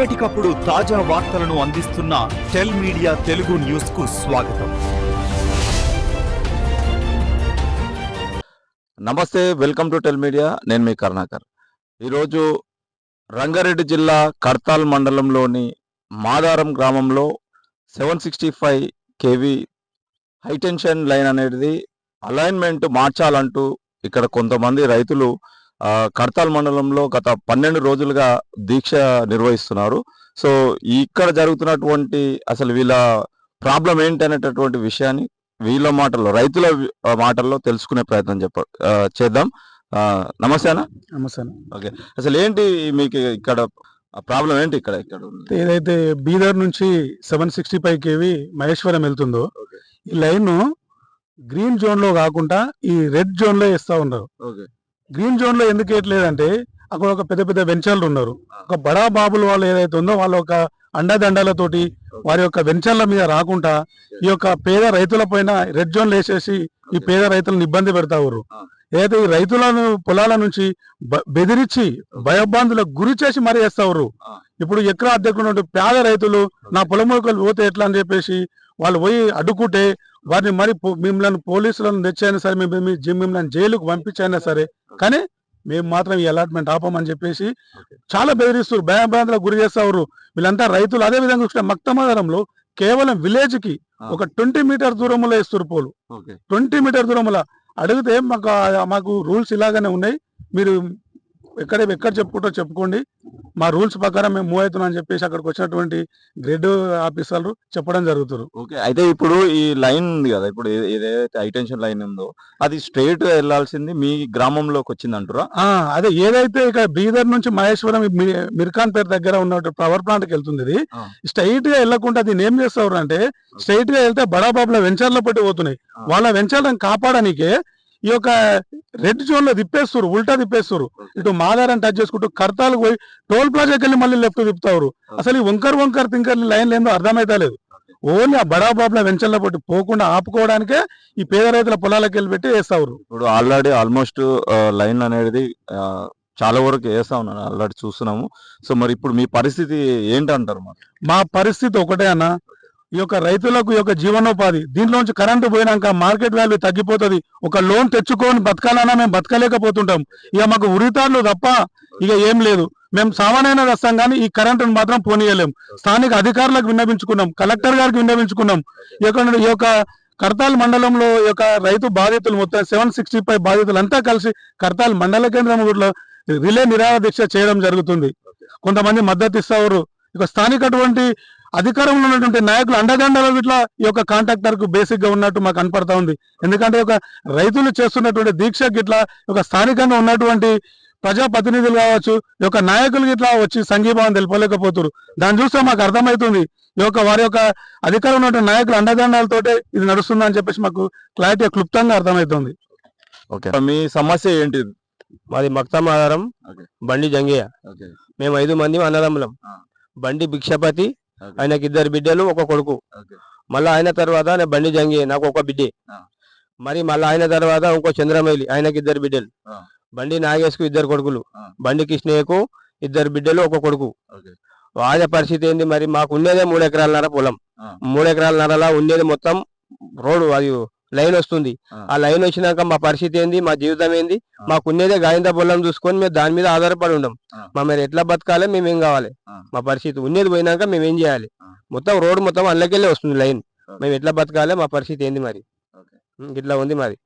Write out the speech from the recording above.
ఎప్పటికప్పుడు తాజా వార్తలను అందిస్తున్న టెల్ మీడియా తెలుగు న్యూస్కు స్వాగతం. నమస్తే వెల్కమ్ టు టెల్ మీడియా. నేను మీ కరుణాకర్. ఈరోజు రంగారెడ్డి జిల్లా కర్తాల్ మండలంలోని మాదారం గ్రామంలో seven sixty five KV high tension line అనేది అలైన్మెంట్ మార్చాలంటూ ఇక్కడ కొంతమంది రైతులు ఆ, కర్తాల్ మండలంలో గత పన్నెండు రోజులుగా దీక్ష నిర్వహిస్తున్నారు. సో ఇక్కడ జరుగుతున్నటువంటి అసలు వీళ్ళ ప్రాబ్లం ఏంటి అనేటటువంటి విషయాన్ని వీళ్ళ మాటల్లో రైతుల మాటల్లో తెలుసుకునే ప్రయత్నం చెప్ప చేద్దాం. ఆ, నమస్తే నమస్తే అసలు ఏంటి మీకు ఇక్కడ ప్రాబ్లం ఏంటి ఇక్కడ? ఇక్కడ? ఏదైతే బీదర్ నుంచి seven sixty five KV Maheshwaram వెళ్తుందో. ఈ లైన్ గ్రీన్ జోన్లో కాకుండా ఈ రెడ్ జోన్లో వేస్తా ఉన్నారు. ఓకే. గ్రీన్ జోన్లో ఎందుకు వేయట్లేదంటే అక్కడ ఒక పెద్ద పెద్ద వెంచర్లు ఉన్నారు. ఒక బడా బాబులు వాళ్ళు ఏదైతే ఉందో వాళ్ళ ఒక అండదండలతోటి వారి యొక్క వెంచర్ల మీద రాకుండా ఈ యొక్క పేద రైతుల పైన రెడ్ జోన్ వేసేసి ఈ పేద రైతులను ఇబ్బంది పెడతా ఉన్నారు. Ah. ఏదైతే ఈ రైతులను పొలాల నుంచి బెదిరించి భయభ్రాంతులకు గురి చేసి మరీ వేస్తారు. ఇప్పుడు ఎకరా అద్దెకున్నటువంటి పేద రైతులు నా పొలములకు పోతే ఎట్లా అని చెప్పేసి వాళ్ళు పోయి అడ్డుకుంటే వారిని మరి మిమ్మల్ని పోలీసులను తెచ్చైనా సరే మేము మిమ్మల్ని జైలుకు పంపించైనా సరే కానీ మేము మాత్రం ఈ అలాట్మెంట్ ఆపమని చెప్పేసి చాలా బెదిరిస్తారు భయభ్రాంతులకు గురి చేస్తారు వీళ్ళంతా రైతులు. అదే విధంగా చూస్తే మక్తమాధారంలో కేవలం విలేజ్కి. ఒక ట్వంటీ మీటర్ దూరంలో వేస్తారు పోలు. ట్వంటీ మీటర్ దూరంలో అడిగితే మాకు మాకు రూల్స్ ఇలాగనే ఉన్నాయి. మీరు ఎక్కడ ఎక్కడ చెప్పుకుంటో చెప్పుకోండి మా రూల్స్ ప్రకారం మేము మూవ్ అవుతున్నాం అని చెప్పేసి అక్కడికి వచ్చినటువంటి గ్రేడ్ ఆఫీసర్లు చెప్పడం జరుగుతుంది ఓకే అయితే ఇప్పుడు ఈ లైన్ ఉంది కదా ఇప్పుడు ఏదైతే హైటెన్షన్ లైన్ ఉందో అది స్ట్రైట్గా వెళ్ళాల్సింది మీ గ్రామంలోకి వచ్చింది అంటారా అదే ఏదైతే ఇక బీదర్ నుంచి మహేశ్వరం మిర్ఖాన్ పేట దగ్గర ఉన్న పవర్ ప్లాంట్కి వెళ్తుంది ఇది. స్ట్రైట్గా వెళ్ళకుండా దీన్ని ఏం చేస్తారు అంటే స్ట్రైట్గా వెళ్తే బడాబాబుల వెంచర్ల పట్టి పోతున్నాయి. వాళ్ళ వెంచర్లను కాపాడనికే ఈ యొక్క రెడ్ జోన్లో తిప్పేస్తారు ఉల్టా తిప్పేస్తారు ఇటు మాదారం టచ్ చేసుకుంటూ కర్తాలు పోయి టోల్ ప్లాజాకి వెళ్ళి మళ్ళీ లెఫ్ట్ తిప్పుతారు అసలు ఈ వంకర్ వంకర్ తింకర్ లైన్ లేదు. ఓన్లీ ఆ బడాబాబుల వెంచర్ల పట్టి పోకుండా ఆపుకోవడానికే ఈ పేద రైతుల పొలాలకు వెళ్ళి పెట్టి వేస్తారు ఇప్పుడు ఆల్రెడీ ఆల్మోస్ట్ లైన్ అనేది చాలా వరకు వేస్తా ఉన్నాను ఆల్రెడీ చూస్తున్నాము. సో మరి ఇప్పుడు మీ పరిస్థితి ఏంటంటారు మా పరిస్థితి ఒకటే అన్న ఈ యొక్క రైతులకు ఈ యొక్క జీవనోపాధి. దీంట్లోంచి కరెంటు పోయినాక మార్కెట్ వాల్యూ తగ్గిపోతుంది. ఒక లోన్ తెచ్చుకొని బతకాలన్నా మేము బతకలేకపోతుంటాం. ఇక మాకు ఉరితాళ్ళు తప్ప ఇక ఏం లేదు. మేము సామాన్యమైన వస్తాం కానీ ఈ కరెంటును మాత్రం పోనీయలేం. స్థానిక అధికారులకు విన్నవించుకున్నాం. కలెక్టర్ గారికి విన్నవించుకున్నాం. ఈ యొక్క ఈ యొక్క కర్తాల్ మండలంలో ఈ యొక్క రైతు బాధితులు మొత్తం సెవెన్ సిక్స్టీ ఫైవ్ బాధితులు అంతా కలిసి కర్తాల్ మండల కేంద్రం ఊర్లో రిలే నిరాహార దీక్ష చేయడం జరుగుతుంది. కొంతమంది మద్దతు ఇస్తారు. ఇక స్థానికటువంటి అధికారంలో ఉన్నటువంటి నాయకులు అండదండలు ఇట్లా ఈ యొక్క కాంట్రాక్టర్కు బేసిక్గా ఉన్నట్టు మాకు కనపడతా ఉంది. ఎందుకంటే ఒక రైతులు చేస్తున్నటువంటి దీక్షకి ఇట్లా ఒక స్థానికంగా ఉన్నటువంటి ప్రజాప్రతినిధులు కావచ్చు ఈ యొక్క నాయకులు ఇట్లా వచ్చి సంఘీభావం తెలుపలేకపోతున్నారు దాన్ని చూస్తే మాకు అర్థమవుతుంది. ఈ యొక్క వారి యొక్క అధికారం ఉన్నటువంటి నాయకులు అండదండాలతోటే ఇది నడుస్తుందని చెప్పేసి మాకు క్లారిటీ క్లుప్తంగా అర్థమవుతుంది. ఓకే. మీ సమస్య ఏంటి? మాది మక్తం ఆధారం ఓకే. బండి జంగయ్య. ఓకే. మేము ఐదు మంది అన్నదమ్ములం. బండి భిక్షపతి. ఆయనకి ఇద్దరు బిడ్డలు ఒక కొడుకు. మళ్ళీ ఆయన తర్వాత నేను బండి జంగయ్య నాకు ఒక బిడ్డే. మరి మళ్ళీ ఆయన తర్వాత ఇంకో చంద్రమైలి ఆయనకి ఇద్దరు బిడ్డలు. బండి నాగేశ్కు ఇద్దరు కొడుకులు. బండి కృష్ణయ్యకు ఇద్దరు బిడ్డలు ఒక కొడుకు. వాళ్ళ పరిస్థితి ఏంది మరి మాకు ఉండేదే మూడు ఎకరాలన్నర పొలం. మూడు ఎకరాలన్నరలా ఉండేది మొత్తం రోడ్డు అది లైన్ వస్తుంది ఆ. లైన్ వచ్చినాక మా పరిస్థితి ఏంది మా జీవితం ఏంది ఆ. మాకు ఉండేదే గాయంత పొలం చూసుకొని మేము దాని మీద ఆధారపడి ఉండం. మా మీరు ఎట్లా బతకాలి మేము ఏం కావాలి. మా పరిస్థితి ఉండేది పోయినాక మేము ఏం చేయాలి. మొత్తం రోడ్డు మొత్తం అల్లకెళ్ళే వస్తుంది లైన్. మేము ఎట్లా బతకాలి మా పరిస్థితి ఏంది మరి ఇట్లా ఉంది మరి